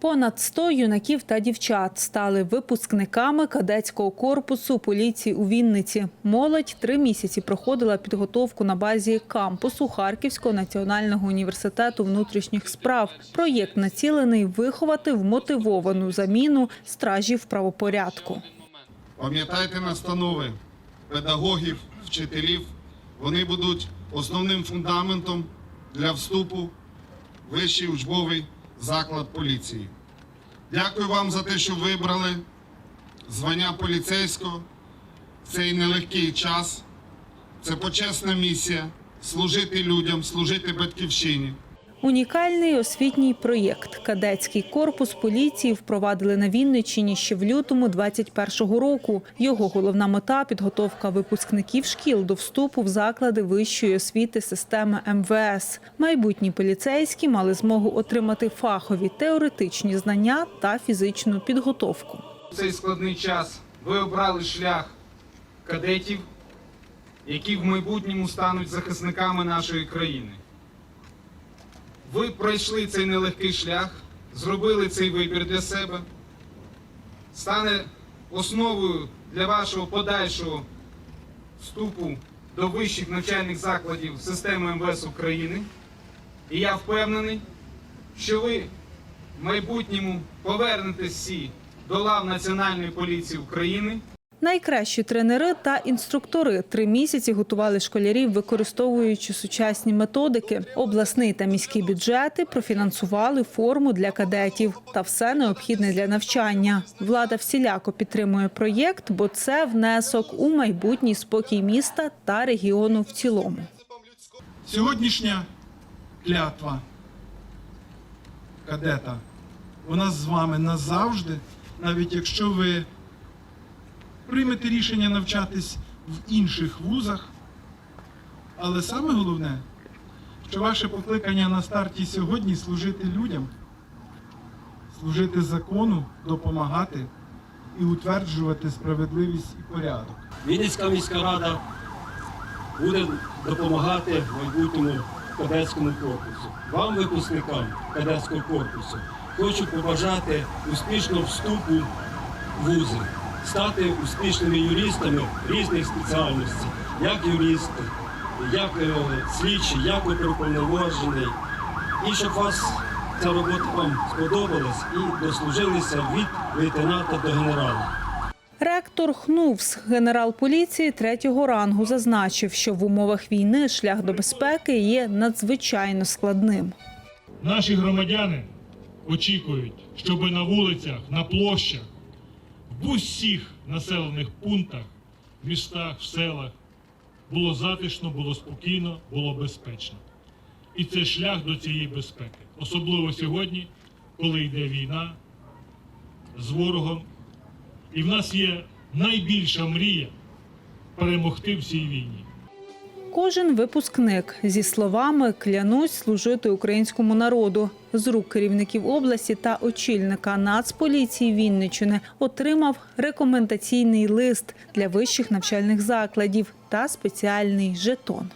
Понад 100 юнаків та дівчат стали випускниками кадетського корпусу поліції у Вінниці. Молодь три місяці проходила підготовку на базі кампусу Харківського національного університету внутрішніх справ. Проєкт націлений виховати вмотивовану заміну стражів правопорядку. Пам'ятайте настанови педагогів, вчителів. Вони будуть основним фундаментом для вступу в вищий учбовий заклад поліції. Дякую вам за те, що вибрали звання поліцейського в цей нелегкий час. Це почесна місія служити людям, служити батьківщині. Унікальний освітній проєкт Кадетський корпус поліції впровадили на Вінниччині ще в лютому 21-го року. Його головна мета підготовка випускників шкіл до вступу в заклади вищої освіти системи МВС. Майбутні поліцейські мали змогу отримати фахові теоретичні знання та фізичну підготовку. В цей складний час ви обрали шлях кадетів, які в майбутньому стануть захисниками нашої країни. Ви пройшли цей нелегкий шлях, зробили цей вибір для себе, стане основою для вашого подальшого вступу до вищих навчальних закладів системи МВС України. І я впевнений, що ви в майбутньому повернетесь всі до лав Національної поліції України. Найкращі тренери та інструктори три місяці готували школярів, використовуючи сучасні методики. Обласний та міські бюджети профінансували форму для кадетів та все необхідне для навчання. Влада всіляко підтримує проєкт, бо це внесок у майбутній спокій міста та регіону в цілому. Сьогоднішня клятва кадета, вона з вами назавжди, навіть якщо ви приймете рішення навчатись в інших вузах. Але саме головне, що ваше покликання на старті сьогодні служити людям, служити закону, допомагати і утверджувати справедливість і порядок. Вінницька міська рада буде допомагати майбутньому кадетському корпусу. Вам, випускникам кадетського корпусу, хочу побажати успішного вступу в вузи, стати успішними юристами різних спеціальностей, як юристи, як е, слідчі, як оперуповноважений. І щоб вас ця робота вам сподобалась і дослужилися від лейтенанта до генерала. Ректор ХНУВС, генерал поліції третього рангу, зазначив, що в умовах війни шлях до безпеки є надзвичайно складним. Наші громадяни очікують, щоб на вулицях, на площах, в усіх населених пунктах, містах, селах було затишно, було спокійно, було безпечно. І це шлях до цієї безпеки. Особливо сьогодні, коли йде війна з ворогом. І в нас є найбільша мрія перемогти в цій війні. Кожен випускник зі словами клянусь служити українському народу з рук керівників області та очільника Нацполіції Вінничини отримав рекомендаційний лист для вищих навчальних закладів та спеціальний жетон.